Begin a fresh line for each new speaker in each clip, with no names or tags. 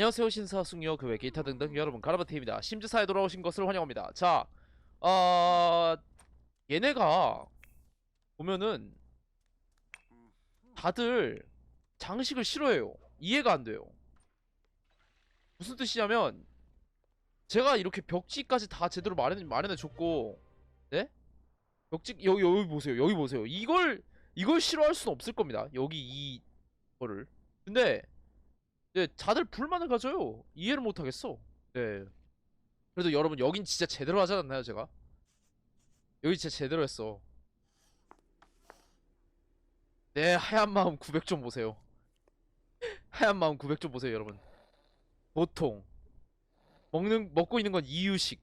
안녕하세요 신사 숙녀 그외 기타 등등 여러분 가라바티입니다. 심지사에 돌아오신 것을 환영합니다. 자 어... 얘네가 보면은 다들 장식을 싫어해요. 이해가 안 돼요. 무슨 뜻이냐면 제가 이렇게 벽지까지 다 제대로 마련, 마련해 줬고 네? 벽지 여기 여기 보세요 여기 보세요. 이걸 이걸 싫어할 수는 없을 겁니다. 여기 이 거를. 근데 네, 다들 불만을 가져요. 이해를 못 하겠어. 네. 그래도 여러분 여긴 진짜 제대로 하지 않았나요, 제가? 여기 진짜 제대로 했어. 네, 하얀 마음 900 좀 보세요. 하얀 마음 900 좀 보세요, 여러분. 보통 먹는 먹고 있는 건 이유식.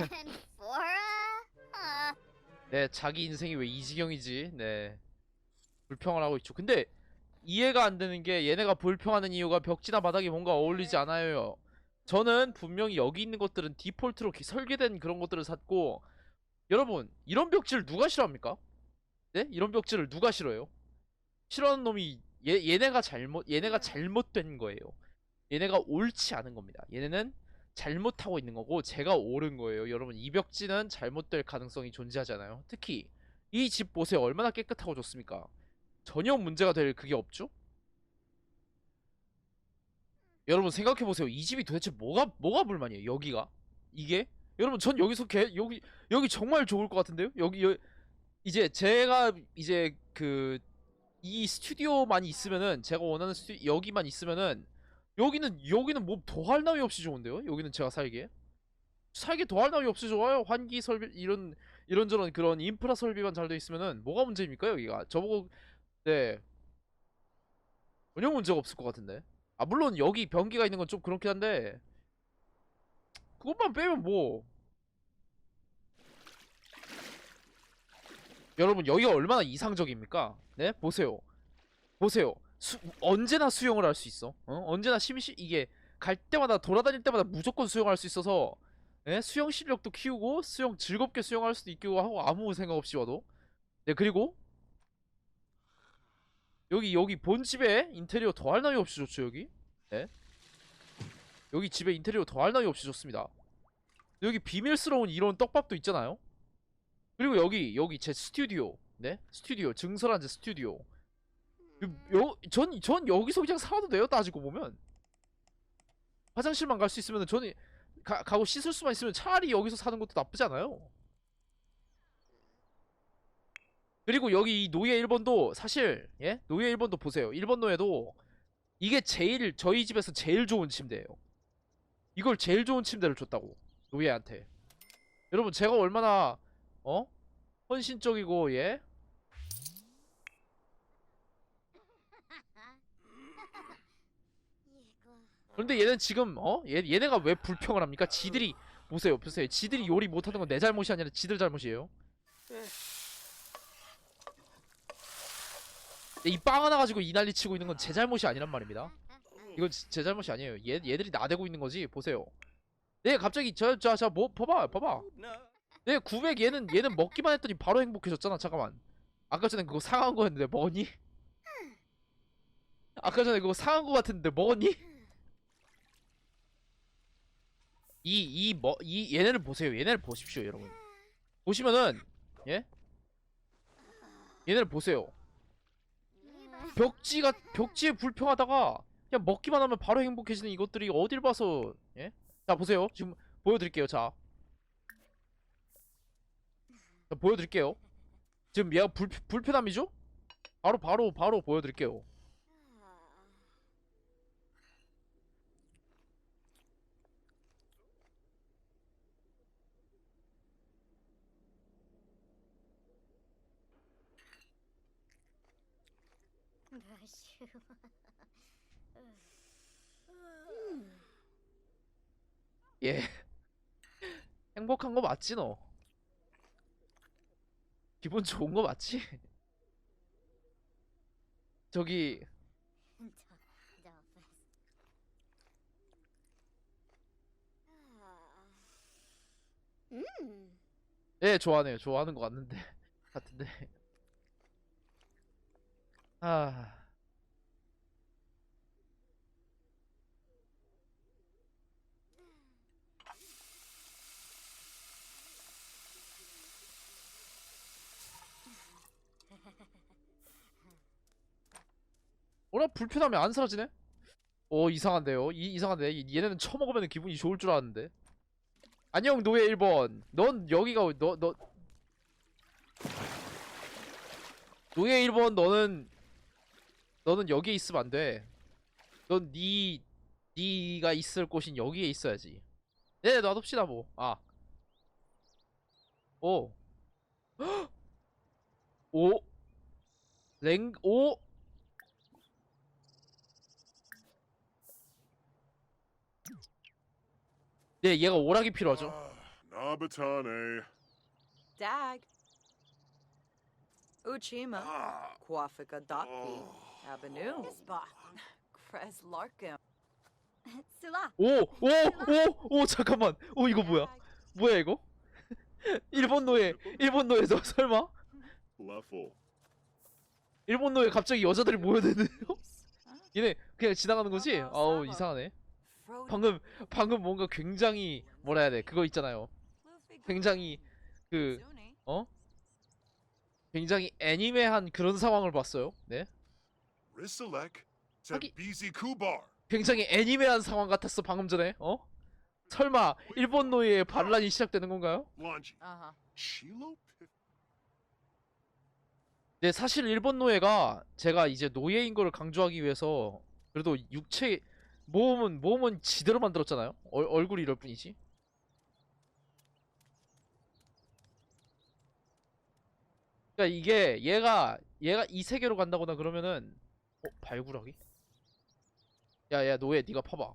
And Flora? Uh,
네, 자기 인생이 왜 이 지경이지? 네. 불평을 하고 있죠. 근데 이해가 안 되는 게 얘네가 불평하는 이유가 벽지나 바닥이 뭔가 어울리지 않아요. 저는 분명히 여기 있는 것들은 디폴트로 기- 설계된 그런 것들을 샀고 여러분 이런 벽지를 누가 싫어합니까? 네? 이런 벽지를 누가 싫어해요? 싫어하는 놈이 얘, 얘네가 잘못 얘네가 잘못된 거예요. 얘네가 옳지 않은 겁니다. 얘네는 잘못하고 있는 거고 제가 옳은 거예요. 여러분 이 벽지는 잘못될 가능성이 존재하잖아요. 특히 이 집 보세요. 얼마나 깨끗하고 좋습니까? 전혀 문제가 될 그게 없죠? 여러분 생각해 보세요. 이 집이 도대체 뭐가 뭐가 불만이에요? 여기가 이게 여러분 전 여기서 개 여기 여기 정말 좋을 것 같은데요? 여기 여, 이제 제가 이제 그 이 스튜디오만 있으면은 제가 원하는 스튜 여기만 있으면은 여기는 여기는 뭐 더할 나위 없이 좋은데요? 여기는 제가 살기에 살기 더할 나위 없이 좋아요. 환기 설비 이런 이런저런 그런 인프라 설비만 잘 돼 있으면은 뭐가 문제입니까 여기가? 저보고 네 전혀 문제가 없을 것 같은데. 아 물론 여기 변기가 있는 건 좀 그렇긴 한데 그것만 빼면 뭐 여러분 여기가 얼마나 이상적입니까? 네 보세요 보세요 수, 언제나 수영을 할 수 있어 어? 언제나 심시 이게 갈 때마다 돌아다닐 때마다 무조건 수영할 수 있어서 예? 수영 실력도 키우고 수영 즐겁게 수영할 수도 있고 하고 아무 생각 없이 와도 네 그리고 여기 여기 본집에 인테리어 더할 나위 없이 좋죠 여기? 네. 여기 집에 인테리어 더할 나위 없이 좋습니다. 여기 비밀스러운 이런 떡밥도 있잖아요? 그리고 여기 여기 제 스튜디오. 네? 스튜디오. 증설한 제 스튜디오. 요전 전 여기서 그냥 살아도 돼요 따지고 보면? 화장실만 갈 수 있으면 저는 가, 가고 씻을 수만 있으면 차라리 여기서 사는 것도 나쁘지 않아요 그리고 여기 이 노예 1번도 사실 예? 노예 1번도 보세요. 1번 노예도 이게 제일 저희 집에서 제일 좋은 침대예요. 이걸 제일 좋은 침대를 줬다고 노예한테. 여러분 제가 얼마나 어? 헌신적이고 예? 그런데 얘는 지금 어? 얘, 얘네가 왜 불평을 합니까? 지들이 보세요 보세요. 지들이 요리 못하는 건 내 잘못이 아니라 지들 잘못이에요 이 빵 하나 가지고 이 난리 치고 있는 건 제 잘못이 아니란 말입니다 이건 지- 제 잘못이 아니에요 얘, 얘들이 나대고 있는 거지 보세요 네 갑자기 저 저 저 뭐 봐봐 봐봐 네 900 얘는 얘는 먹기만 했더니 바로 행복해졌잖아 잠깐만 아까 전에 그거 상한 거였는데 먹었니? 아까 전에 그거 상한 거 같았는데 먹었니? 이 이 뭐 이 얘네를 보세요. 얘네를 보십시오, 여러분. 보시면은 예? 얘네를 보세요. 벽지가 벽지에 불평하다가 그냥 먹기만 하면 바로 행복해지는 이것들이 어딜 봐서 예? 자 보세요. 지금 보여드릴게요. 자, 자 보여드릴게요. 지금 얘가 불 불편함이죠? 바로 바로 바로 보여드릴게요.
무슈.
예. 행복한 거 맞지 너? 기분 좋은 거 맞지? 저기
음.
예 좋아하네요. 좋아하는 거 같는데 같은데. 아. 뭐라 불편함이 안 사라지네? 어 이상한데요? 이, 이상한데 얘네는 처먹으면 기분이 좋을 줄 알았는데 안녕 노예 1번 넌 여기가 너 너 노예 1번 너는 너는 여기에 있으면 안 돼 넌 니, 니가 있을 곳인 여기에 있어야지 네 놔둡시다 뭐 아 오. 오. 랭, 오. 네, 얘가 오락이 필요하죠.
Ah, Nabatane.
Dag. Uchima. Kwafika Dotpi.
Oh.
Abanu. Krez Larkin.
Sula.
오, 오, 오, 오, 잠깐만. 오, 이거 뭐야? 뭐야, 이거? 일본 노예, 일본 노예, 너 설마? 일본 노예 갑자기 여자들이 모여드는데요? 얘네 그냥 지나가는 거지?
어,
아우. 이상하네. 방금, 방금 뭔가 굉장히, 뭐라 해야 돼? 그거 있잖아요. 굉장히, 그, 어? 굉장히 애니메한 그런 상황을 봤어요. 네.
Risalek. Tabizi Kubar.
굉장히 애니메한 상황 같았어 방금 전에. 어? 설마 일본 노예의 반란이 시작되는 건가요?
Lanji. Pif.
네, 사실 일본 노예가 제가 이제 노예인 거를 강조하기 위해서 그래도 육체 몸은 몸은 지대로 만들었잖아요. 얼, 얼굴이 이럴 뿐이지. 그러니까 이게 얘가 얘가 이 세계로 간다거나 그러면은 어 발굴하기? 야야 노예 네가 파봐.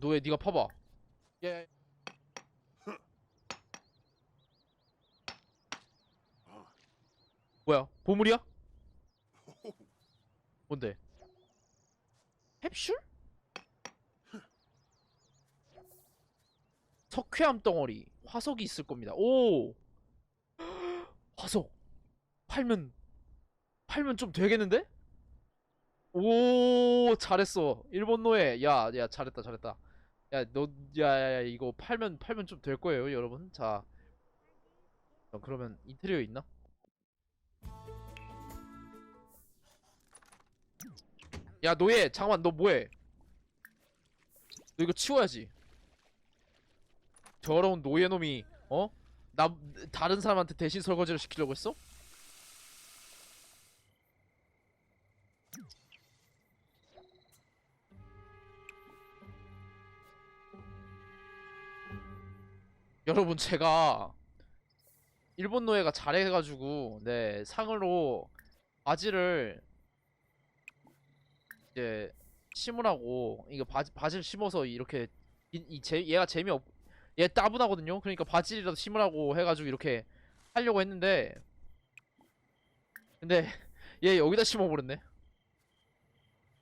노예 네가 파봐.
Ah.
뭐야 보물이야? 뭔데? 캡슐? 석회암 덩어리 화석이 있을 겁니다. 오 화석 팔면 팔면 좀 되겠는데? 오 잘했어 일본 노예 야야 잘했다 잘했다 야너야야 이거 팔면 팔면 좀 될 거예요 여러분 자 어, 그러면 인테리어 있나? 야 노예 잠깐만 너 뭐해 너 이거 치워야지 더러운 노예놈이 어? 나 다른 사람한테 대신 설거지를 시키려고 했어? 여러분 제가 일본 노예가 잘해가지고 네 상으로 바지를 이제 심으라고 이거 바지 바지를 심어서 이렇게 이, 이 제, 얘가 재미없 얘 따분하거든요? 그러니까 바지라도 심으라고 해가지고 이렇게 하려고 했는데 근데 얘 여기다 심어버렸네.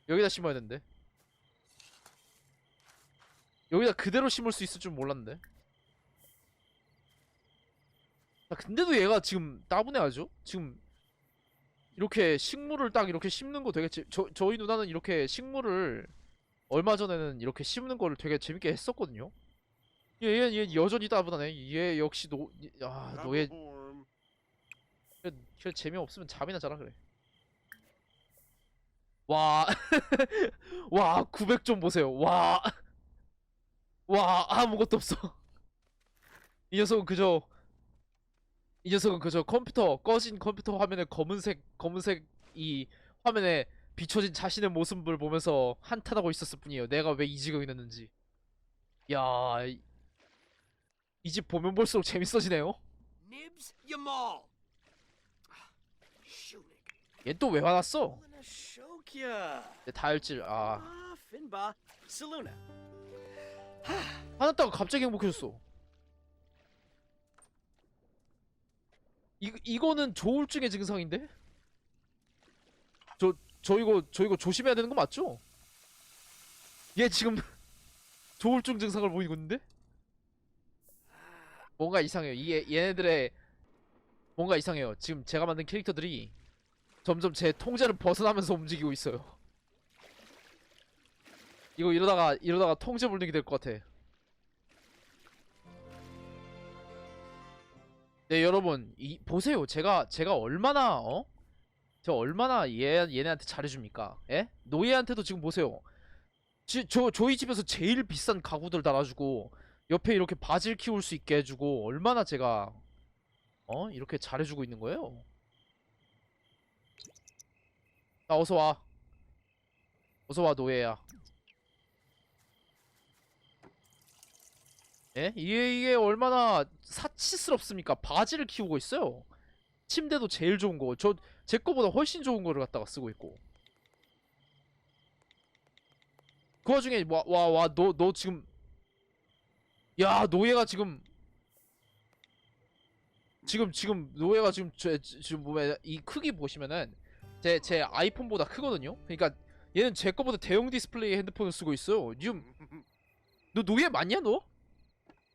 여기다 심어야 되는데 여기다 그대로 심을 수 있을 줄 몰랐는데 아, 근데도 얘가 지금 따분해하죠? 지금 이렇게 식물을 딱 이렇게 심는 거 되게 재... 저, 저희 누나는 이렇게 식물을 얼마 전에는 이렇게 심는 거를 되게 재밌게 했었거든요. 얘, 얘, 얘 여전히 따분하네. 얘 역시 노, 아,
Nababorm.
그래, 그래 재미없으면 잠이나 자라 그래. 와, 와, 900 좀 보세요. 와, 와, 아무것도 없어. 이 녀석은 그저, 이 녀석은 그저 컴퓨터, 꺼진 컴퓨터 화면에 검은색, 검은색 이 화면에 비춰진 자신의 모습을 보면서 한탄하고 있었을 뿐이에요. 내가 왜 이 지경이 됐는지. 야, 이 집 보면 볼수록 재밌어지네요. 얘 또 왜 화났어? 다혈질, 아.
Saluna.
화났다가 갑자기 행복해졌어. 이 이거는 조울증의 증상인데? 저 저 이거 저 이거 조심해야 되는 거 맞죠? 얘 지금 조울증 증상을 보이고 있는데? 뭔가 이상해요. 이게 얘네들의 뭔가 이상해요. 지금 제가 만든 캐릭터들이 점점 제 통제를 벗어나면서 움직이고 있어요. 이거 이러다가 이러다가 통제 불능이 될 것 같아. 네 여러분 이 보세요 제가 제가 얼마나 어 저 얼마나 얘 얘네한테 잘해줍니까? 예? 노예한테도 지금 보세요. 지, 저 저희 집에서 제일 비싼 가구들 달아주고 옆에 이렇게 바질 키울 수 있게 해주고 얼마나 제가 어 이렇게 잘해주고 있는 거예요. 나 어서 와. 어서 와 노예야. 예? 이게, 이게 얼마나 사치스럽습니까? 바지를 키우고 있어요. 침대도 제일 좋은 거. 저 제 거보다 훨씬 좋은 거를 갖다가 쓰고 있고. 그 와중에 와 와 와 너 너 지금 야 노예가 지금 지금 지금 노예가 지금 제 지금 보면 이 크기 보시면은 제 제 아이폰보다 크거든요. 그러니까 얘는 제 거보다 대형 디스플레이 핸드폰을 쓰고 있어요. 지금 너 노예 맞냐 너?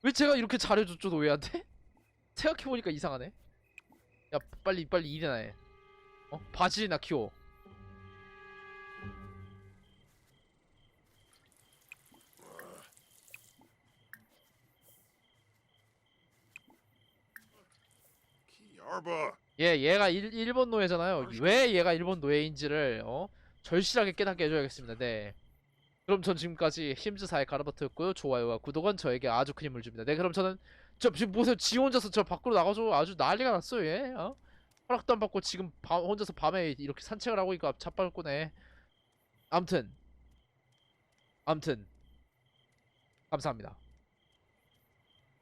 왜 제가 이렇게 잘해줬죠 노예한테? 생각해보니까 이상하네. 야 빨리 빨리 일이나 해. 어 바질이나 키워. 얘 얘가 일, 일본 노예잖아요. 왜 얘가 일본 노예인지를 어 절실하게 깨닫게 해줘야겠습니다. 네. 그럼 전 지금까지 힘즈사의 가르바트였고요. 좋아요와 구독은 저에게 아주 큰 힘을 줍니다. 네, 그럼 저는 저 지금 보세요. 지 혼자서 저 밖으로 나가서 아주 난리가 났어요. 얘. 어? 허락도 안 받고 지금 밤, 혼자서 밤에 이렇게 산책을 하고 있고 자빠를 꼬네. 암튼, 암튼 감사합니다.